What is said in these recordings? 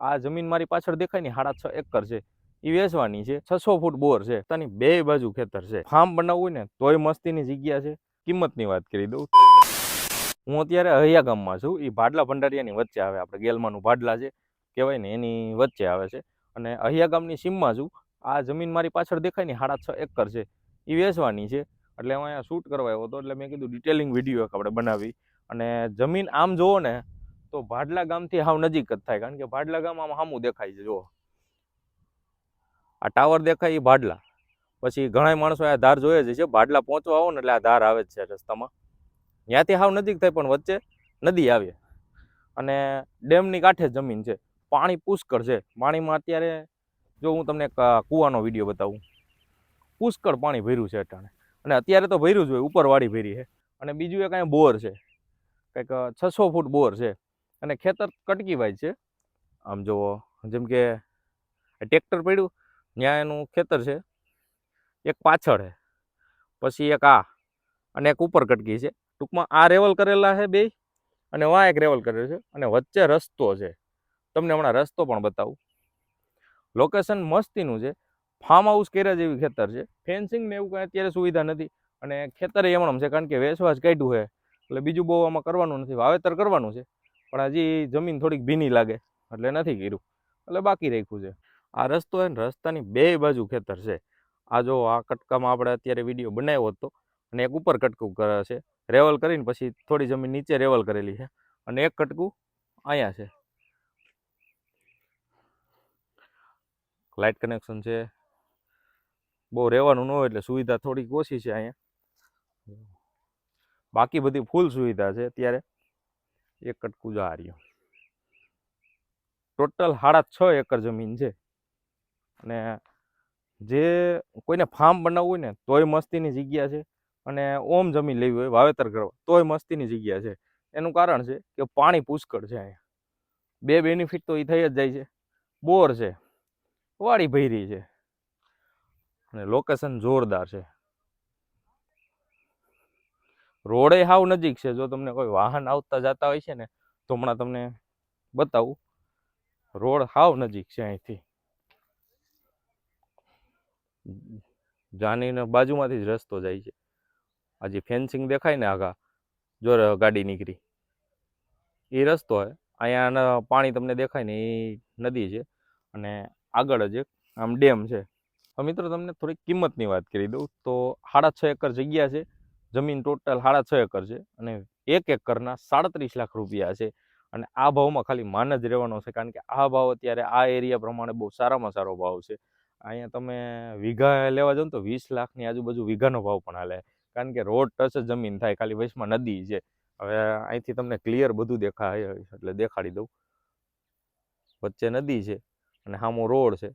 આ જમીન મારી પાછળ દેખાય ને, સાડા છ એકર છે. એ વેચવાની છે, છસો ફૂટ બોર છે, તેની બે બાજુ ખેતર છે. ફાર્મ બનાવવું હોય ને, તોય મસ્તીની જગ્યા છે. કિંમતની વાત કરી દઉં. હું અત્યારે અહિયા ગામમાં છું. એ ભાડલા ભંડારિયાની વચ્ચે આવે, આપણે ગેલમાનું ભાડલા છે કહેવાય ને, એની વચ્ચે આવે છે. અને અહિયા ગામની સીમમાં છું. આ જમીન મારી પાછળ દેખાય ને, સાડા છ એકર છે. એ વેચવાની છે. એટલે હું અહીંયા શૂટ કરવા આવ્યો હતો, એટલે મેં કીધું ડિટેલિંગ વીડિયો એક આપણે બનાવી. અને જમીન આમ જુઓ ને તો ભાડલા ગામથી હાવ નજીક જ થાય, કારણ કે ભાડલા ગામ આમ સામું દેખાય છે, જુઓ. આ ટાવર દેખાય એ ભાડલા. પછી ઘણા માણસો આ ધાર જોઈએ જ છે, ભાડલા પહોંચવા આવો ને એટલે આ ધાર આવે જ છે રસ્તામાં. ત્યાંથી હાવ નજીક થાય, પણ વચ્ચે નદી આવે. અને ડેમની કાંઠે જમીન છે. પાણી પુષ્કળ છે. પાણીમાં અત્યારે જો હું તમને કૂવાનો વીડિયો બતાવું. પુષ્કળ પાણી ભર્યું છે અટાણે. અને અત્યારે તો ભર્યું જ હોય, ઉપરવાળી ભરી છે. અને બીજું એક અહીંયા બોર છે. કંઈક છસો ફૂટ બોર છે. અને ખેતર કટકી વાય છે. આમ જુઓ જેમ કે ટ્રેક્ટર પડ્યું ત્યાં એનું ખેતર છે. એક પાછળ છે પછી એક આ, અને એક ઉપર કટકી છે. ટૂંકમાં આ રેવલ કરેલા છે બે અને વા એક રેવલ કરેલો છે, અને વચ્ચે રસ્તો છે. તમને હમણાં રસ્તો પણ બતાવું. લોકેશન મસ્તીનું છે. ફાર્મ હાઉસ કેરા જેવી ખેતર છે. ફેન્સિંગ ને એવું કંઈ અત્યારે સુવિધા નથી. અને ખેતર એમણમ છે, કારણ કે વેચવા જ કાઢ્યું છે એટલે બીજું બહુ આમાં કરવાનું નથી. વાવેતર કરવાનું છે. પણ હજી જમીન થોડીક ભીની લાગે, એટલે નથી કર્યું. એટલે બાકી રાખ્યું છે. આ રસ્તો છે ને, રસ્તાની બે બાજુ ખેતર છે. આ જો આ કટકામાં આપણે અત્યારે વીડિયો બનાવ્યો હતો, અને એક ઉપર કટકું કરે છે. રેવલ કરીને પછી થોડી જમીન નીચે રેવલ કરેલી છે. અને એક કટકું અહીંયા છે. લાઇટ કનેક્શન છે. બહુ રહેવાનું ન હોય એટલે સુવિધા થોડીક ઓછી છે અહીંયા. બાકી બધી ફૂલ સુવિધા છે અત્યારે. એક કટકું જો આ ટોટલ સાડા છ એકર જમીન છે. અને જે કોઈને ફાર્મ બનાવવું હોય ને, તોય મસ્તીની જગ્યા છે. અને ઓમ જમીન લેવી હોય, વાવેતર કરવા, તોય મસ્તીની જગ્યા છે. એનું કારણ છે કે પાણી પુષ્કળ છે અહીંયા. બે બેનિફિટ તો એ થઈ જ જાય છે. બોર છે. વાડી ભૈરી છે. અને લોકેશન જોરદાર છે. રોડે હાવ નજીક છે. જો તમને કોઈ વાહન આવતા જતા હોય છે ને, તો હમણાં તમને બતાવું. રોડ હાવ નજીક છે અહીંથી. જાનીને બાજુમાંથી જ રસ્તો જાય છે. હજી ફેન્સિંગ દેખાય ને આગા, જો ગાડી નીકળી. એ રસ્તો હોય અહીંયા પાણી તમને દેખાય ને એ નદી છે અને આગળ જ એક આમ ડેમ છે. મિત્રો, તમને થોડીક કિંમતની વાત કરી દઉં. તો સાડા છ એકર જગ્યા છે. જમીન ટોટલ સાડા છ એકર છે અને એક એકરના સાડત્રીસ લાખ રૂપિયા છે. અને આ ભાવમાં ખાલી માન જ રહેવાનો છે કારણ કે આ ભાવ અત્યારે આ એરિયા પ્રમાણે બહુ સારામાં સારો ભાવ છે. અહીંયા તમે વીઘા લેવા જાઓ તો વીસ લાખની આજુબાજુ વીઘાનો ભાવ પણ હાલે. કારણ કે રોડ ટચ જમીન થાય, ખાલી વચમાં નદી છે. હવે અહીંથી તમને ક્લિયર બધું દેખાય, એટલે દેખાડી દઉં. વચ્ચે નદી છે અને સામો રોડ છે.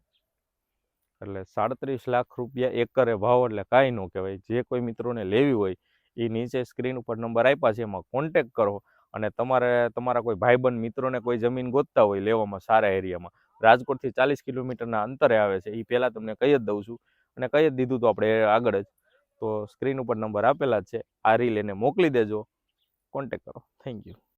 એટલે સાડત્રીસ લાખ રૂપિયા એકરે ભાવ એટલે કાંઈ ન કહેવાય. જે કોઈ મિત્રોને લેવી હોય એ નીચે સ્ક્રીન ઉપર નંબર આપ્યા છે, એમાં કોન્ટેક કરો અને તમારે, તમારા કોઈ ભાઈબંધ મિત્રોને કોઈ જમીન ગોતતા હોય લેવામાં સારા એરિયામાં. રાજકોટથી ચાલીસ કિલોમીટરના અંતરે આવે છે એ પહેલાં તમને કહી જ દઉં છું અને કહી જ દીધું તો આપણે આગળ જ. તો સ્ક્રીન ઉપર નંબર આપેલા જ છે, આ રીલ એને મોકલી દેજો. કોન્ટેક કરો. Thank you